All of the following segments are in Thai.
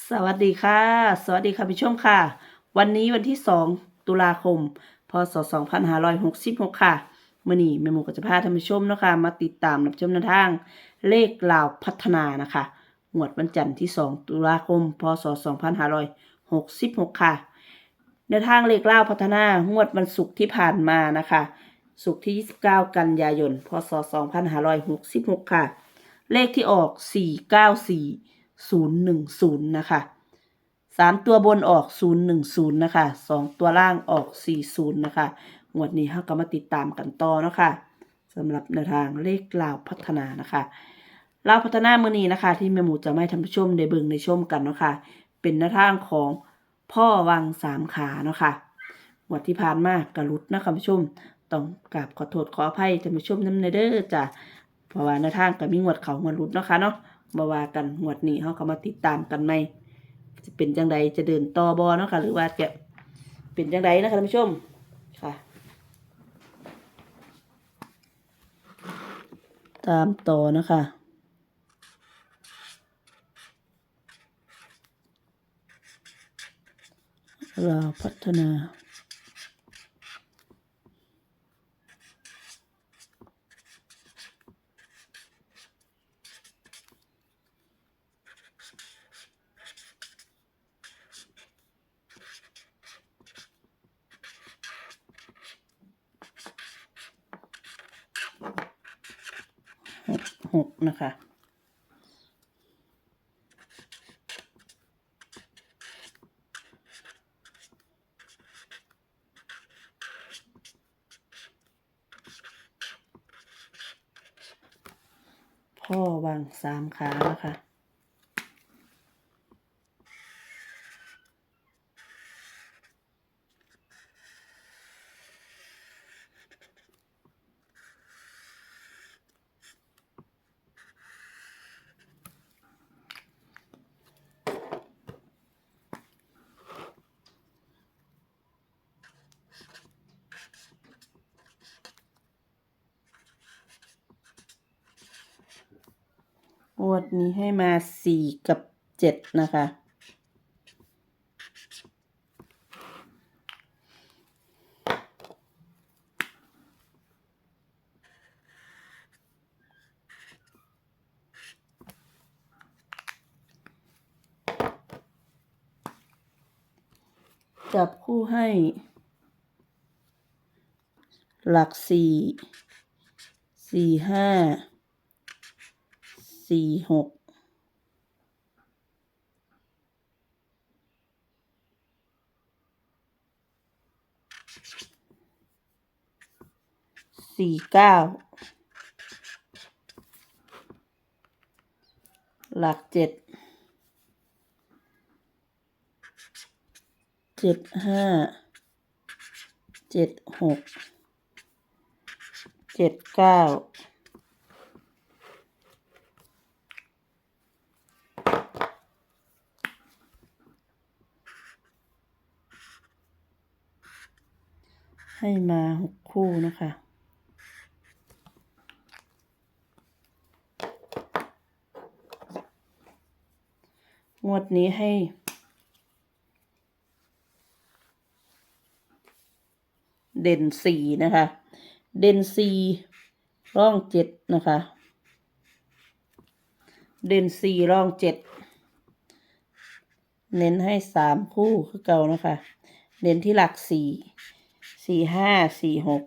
สวัสดีค่ะ สวัสดีค่ะผู้ชมค่ะ วันนี้วันที่ 2 ตุลาคม พศ 2566 ค่ะมื่อนี้แม่หมูก็จะพาท่านผู้ชมเนาะคะมาติดตามรับชมแนวทาง เลขลาวพัฒนานะคะงวดวันจันทร์ที่ 2 ตุลาคม พศ 2566 ค่ะแนวทางเลขลาวพัฒนางวดวันศุกร์ที่ผ่านมานะคะศุกร์ที่ 29 กันยายน พศ 2566 ค่ะ เลขที่ออก 010 นะคะสามตัวบนออก010นะคะสองตัวล่างออก40นะคะงวดนี้เราก็มาติดตามกันต่อเนาะคะสำหรับแนวทางเลขลาวพัฒนานะคะลาวพัฒนาเมื่อนี้นะคะ ที่แม่หมูจะไม่ท่านผู้ชมได้เบิงในชมกันเนาะคะเป็นแนวทางของพ่อวังสามขานะคะงวดที่ผ่านมากกระลุดนะคะผู้ชมต้องกราบขอโทษขออภัยท่านผู้ชมน้ำในเด้อจ้ะเพราะว่าแนวทางก็มีงวดเขางวดรุดเนาะคะเนาะ มาว่ากันงวดนี้เขาก็มาติดตามกันไหมจะเป็นจังใดจะเดินต่อบอเนาะค่ะ หรือว่าจะเป็นจังใดนะคะท่านผู้ชมค่ะตามต่อนะคะ เราพัฒนา หกนะคะ พ่อวางสามขานะคะ งวดนี้ให้มาสี่กับเจ็ดนะคะ จับคู่ให้ หลักสี่สี่ห้า สี่หกสี่เก้าหลักเจ็ดเจ็ดห้าเจ็ดหกเจ็ดเก้า ให้มาหกคู่นะคะ งวดนี้ให้เด่นสี่นะคะ เด่นสี่ร่องเจ็ดนะคะ เด่นสี่ร่องเจ็ด เน้นให้สามคู่คือเก่านะคะ เน้นที่หลักสี่ สี่ห้าสี่หก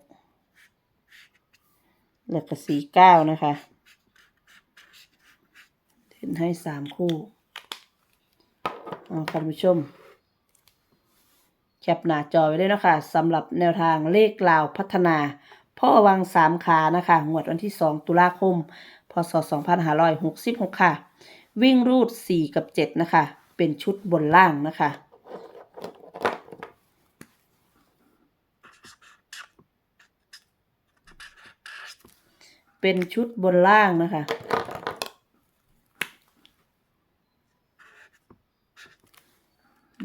แล้วก็สี่เก้านะคะเน้นให้สามคู่เอาค่ะท่านผู้ชม แคปหน้าจอไว้เลยนะคะสำหรับแนวทางเลขลาวพัฒนา พ่อวังสามขานะคะงวดวันที่2ตุลาคม พศ2566ค่ะ วิ่งรูด4กับ7นะคะ เป็นชุดบนล่างนะคะ เป็นชุดบนล่างนะคะ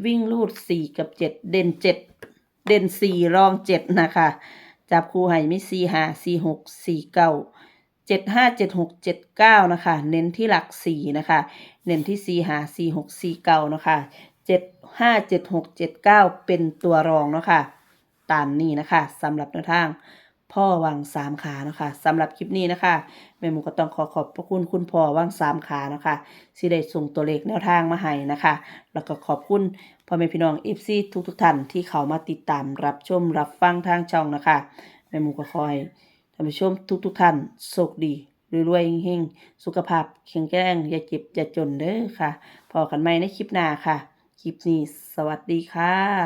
วิ่งรูดสี่กับเจ็ดเด่นเจ็ดเด่นสี่รองเจ็ดนะคะ จับคู่ให้มีสี่ห้าสี่หกสี่เก้าเจ็ดห้าเจ็ดหกเจ็ดเก้านะคะ เน้นที่หลักสี่นะคะ เน้นที่สี่หาสี่หกสี่เก้านะคะเจ็ดห้าเจ็ดหกเจ็ดเก้าเป็นตัวรองนะคะ ตามนี้นะคะสำหรับแนวทาง พ่อวังสามขาเนาะคะสำหรับคลิปนี้นะคะแม่หมูก็ต้องขอขอบพระคุณคุณพ่อวังสามขาเนาะคะที่ได้ส่งตัวเลขแนวทางมาให้นะคะ แล้วก็ขอบคุณพ่อแม่พี่น้องอีฟซีทุกทุกท่านที่เขามาติดตามรับชมรับฟังทางช่องนะคะแม่หมูก็คอยท่านผู้ชมทุกทุกท่านโชคดีรวยๆเฮงๆสุขภาพแข็งแรงอย่าเจ็บอย่าจนเด้อค่ะพอกันใหม่ในคลิปหน้าค่ะคลิปนี้ สวัสดีค่ะ